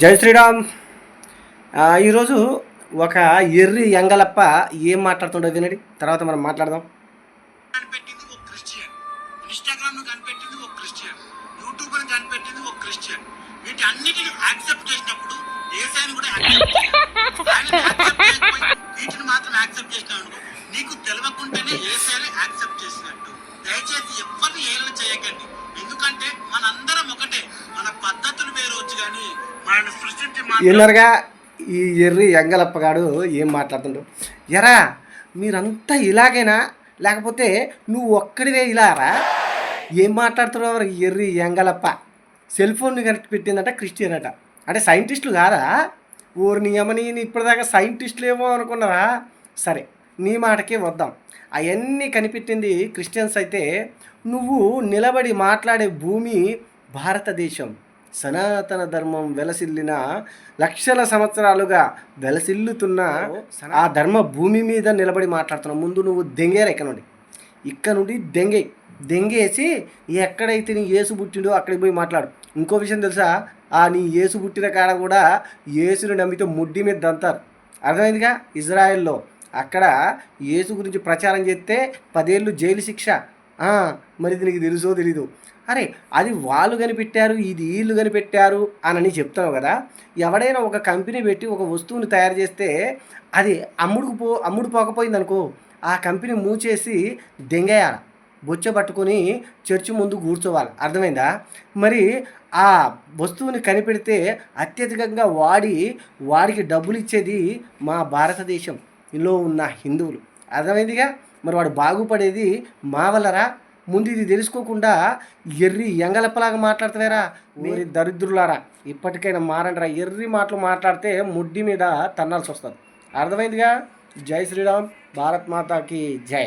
జై శ్రీరామ్. ఈరోజు ఒక ఎర్రి ఎంగలప్ప ఏం మాట్లాడుతుండో వినండి. తర్వాత మనం మాట్లాడదాం. కనిపెట్టింది క్రిస్టియన్. ఇన్స్టాగ్రామ్ కనిపెట్టింది క్రిస్టియన్. యూట్యూబ్ కనిపెట్టింది క్రిస్టియన్. వీటి అన్నిటిని యాక్సెప్ట్ చేసినప్పుడు ఏసైని కూడా వీటిని మాత్రం యాక్సెప్ట్ నీకు తెలియకుండానే యాక్సెప్ట్ చేసినట్టు. దయచేసి ఎవరిని చేయకండి. ఎందుకంటే మనందరం ఒకటే. సృష్టించి ఈ ఎర్రి ఎంగలప్పగాడు ఏం మాట్లాడుతుండు? ఎరా మీరంతా ఇలాగైనా? లేకపోతే నువ్వు ఒక్కడివే ఇలారా? ఏం మాట్లాడుతున్నావు ఎర్రి ఎంగలప్ప? సెల్ ఫోన్ కరెక్ట్ పెట్టిందట క్రిస్టియన్ అట అంటే సైంటిస్టులు కాదా? ఊరు నియమని ఇప్పటిదాకా సైంటిస్టులు ఏమో అనుకున్నారా? సరే నీ మాటకే వద్దాం. అవన్నీ కనిపెట్టింది క్రిస్టియన్స్ అయితే నువ్వు నిలబడి మాట్లాడే భూమి భారతదేశం. సనాతన ధర్మం వెలసిల్లిన లక్షల సంవత్సరాలుగా వెలసిల్లుతున్న ఆ ధర్మ భూమి మీద నిలబడి మాట్లాడుతున్నావు. ముందు నువ్వు దెంగేరా ఇక్కడ నుండి. ఇక్కడ నుండి దెంగే. దెంగేసి ఎక్కడైతే నీ ఏసు పుట్టిండో అక్కడికి పోయి మాట్లాడు. ఇంకో విషయం తెలుసా? ఆ నీ ఏసు పుట్టిన కాడ కూడా ఏసుని నమ్మితే ముడ్డి మీద దంతారు. అర్థమైందిగా? ఇజ్రాయెల్లో అక్కడ యేసు గురించి ప్రచారం చేస్తే పదేళ్ళు జైలు శిక్ష. మరి ఇది నీకు తెలుసో తెలీదు. అరే అది వాళ్ళు కనిపెట్టారు ఇది వీళ్ళు కనిపెట్టారు అని చెప్తావు కదా. ఎవడైనా ఒక కంపెనీ పెట్టి ఒక వస్తువుని తయారు చేస్తే అది అమ్ముడుకు పో అమ్ముడు పోకపోయింది అనుకో ఆ కంపెనీ మూచేసి దెంగేయాలి. బొచ్చ పట్టుకొని చర్చి ముందు కూర్చోవాలి. అర్థమైందా? మరి ఆ వస్తువుని కనిపెడితే అత్యధికంగా వాడి వాడికి డబ్బులు ఇచ్చేది మా భారతదేశంలో ఉన్న హిందువులు. అర్థమైందిగా? మరి వాడు బాగుపడేది మా వల్లరా ముందు ఇది తెలుసుకోకుండా ఎర్రి ఎంగలప్పలాగా మాట్లాడతావేరా? మీరు దరిద్రులారా ఇప్పటికైనా మారండిరా. ఎర్రి మాటలు మాట్లాడితే ముడ్డి మీద తన్నాల్సి వస్తుంది అర్థమైందిగా? జై శ్రీరామ్. భారత్ మాతాకి జై.